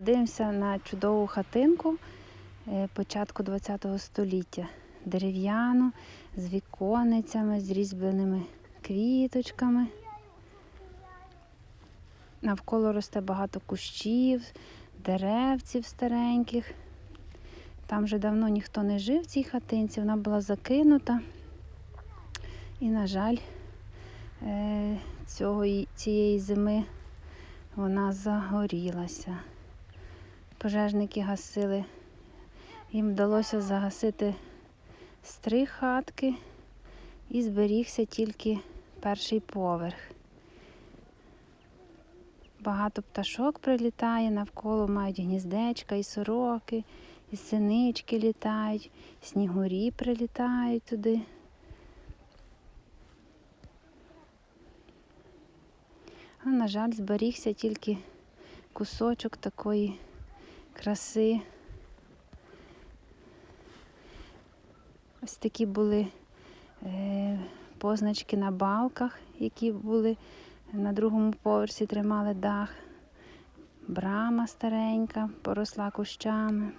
Дивимося на чудову хатинку е, початку ХХ століття. Дерев'яну, з віконницями, з різьбленими квіточками. Навколо росте багато кущів, деревців стареньких. Там вже давно ніхто не жив в цій хатинці, вона була закинута. І, на жаль, е, цього, цієї зими вона загорілася. Пожежники гасили. Їм вдалося загасити з три хатки і зберігся тільки перший поверх. Багато пташок прилітає навколо, мають гніздечка, і сороки, і синички літають, снігурі прилітають туди. А, на жаль, зберігся тільки кусочок такої краси. Ось такі були е, позначки на балках, які були на другому поверсі, тримали дах. Брама старенька, поросла кущами.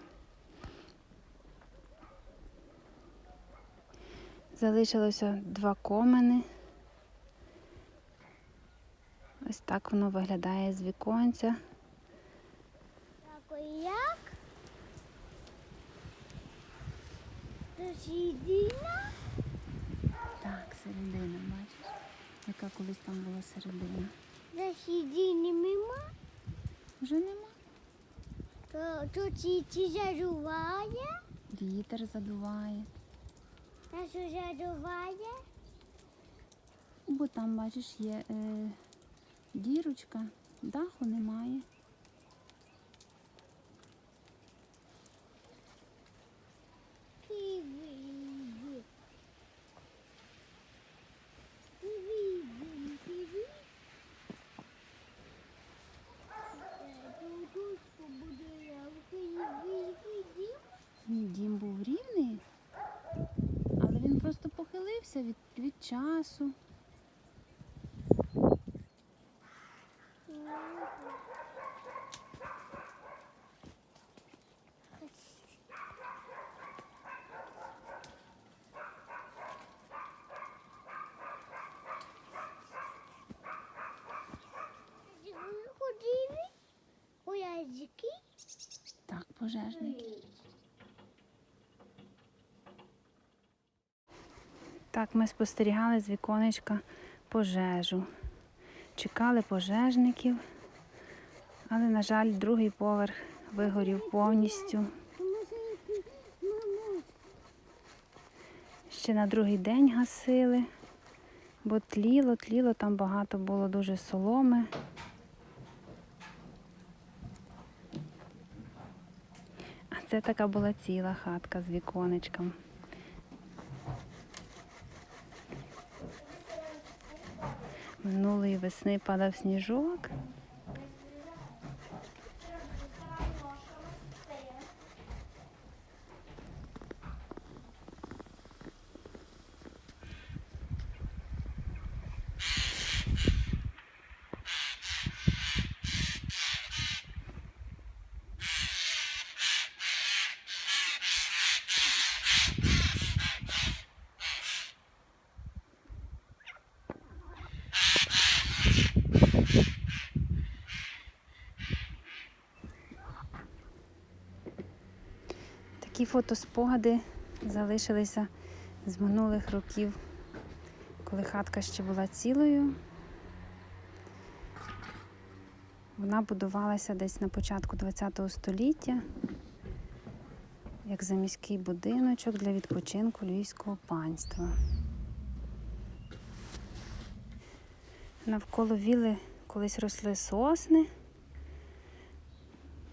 Залишилося два комини. Ось так воно виглядає з віконця. Так, як? Середина? Так, середина, бачиш, яка колись там була середина. За середини мимо, Вже нема. то тут ці задуває, Вітер задуває. а що задуває? Бо там, бачиш, є е, дірочка, даху немає. Aço. Так, ми спостерігали з віконечка пожежу. Чекали пожежників, але, на жаль, другий поверх вигорів повністю. Ще на другий день гасили, бо тліло, тліло, там багато було дуже соломи. А це така була ціла хатка з віконечком. Минулої весни падав сніжок. Такі фотоспогади залишилися з минулих років, коли хатка ще була цілою. Вона будувалася десь на початку ХХ століття, як заміський будиночок для відпочинку львівського панства. Навколо віли колись росли сосни.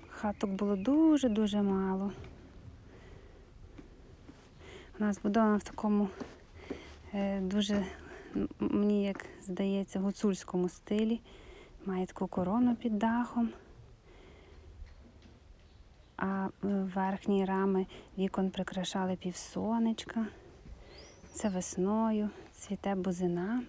Хаток було дуже-дуже мало. Вона збудована в такому е, дуже, мені як здається, гуцульському стилі. Має таку корону під дахом. А е, верхні рами вікон прикрашали півсонечка. Це весною, цвіте бузина.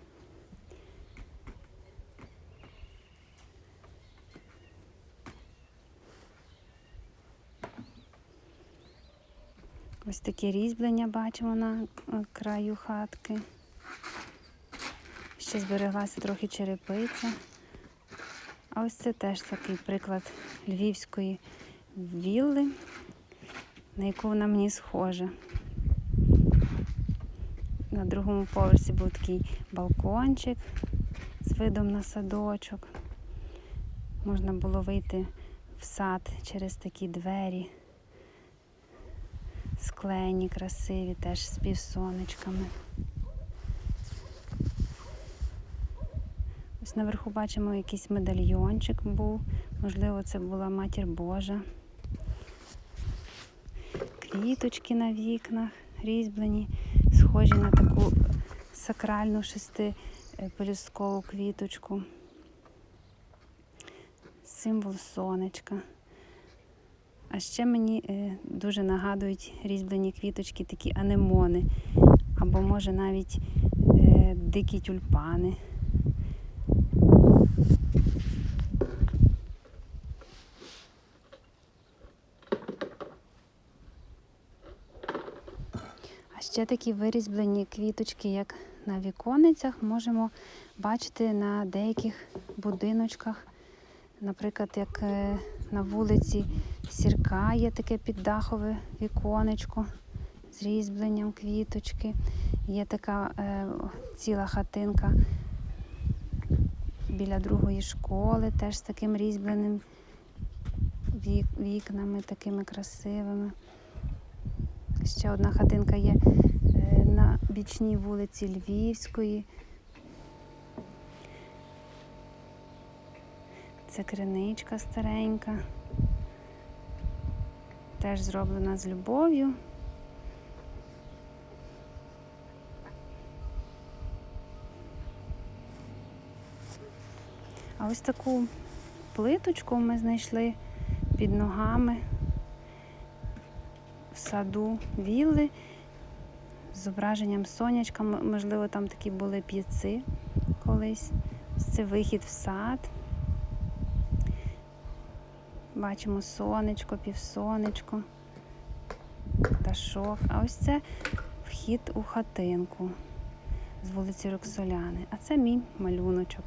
Ось таке різьблення бачимо на е, краю хатки. Ще збереглася трохи черепиця. А ось це теж такий приклад львівської вілли, на яку вона мені схожа. На другому поверсі був такий балкончик з видом на садочок. Можна було вийти в сад через такі двері. Склені, красиві, теж з півсонечками. Ось наверху бачимо якийсь медальйончик був. Можливо, це була матір Божа. Квіточки на вікнах різьблені, схожі на таку сакральну шестипелюсткову квіточку. Символ сонечка. А ще мені е, дуже нагадують різьблені квіточки, такі анемони, або може навіть е, дикі тюльпани. А ще такі вирізблені квіточки, як на віконницях, можемо бачити на деяких будиночках. Наприклад, як е, на вулиці Сірка є таке піддахове віконечко з різьбленням квіточки. Є така е, ціла хатинка біля другої школи, теж з таким різьбленим вік- вікнами, такими красивими. Ще одна хатинка є е, на бічній вулиці Львівської. Це криничка старенька. Теж зроблена з любов'ю. А ось таку плиточку ми знайшли під ногами в саду вілли з зображенням сонячка. Можливо, там такі були п'єци колись. Це вихід в сад. Бачимо сонечко, півсонечко, пташок. А ось це вхід у хатинку з вулиці Роксоляни. А це мій малюночок.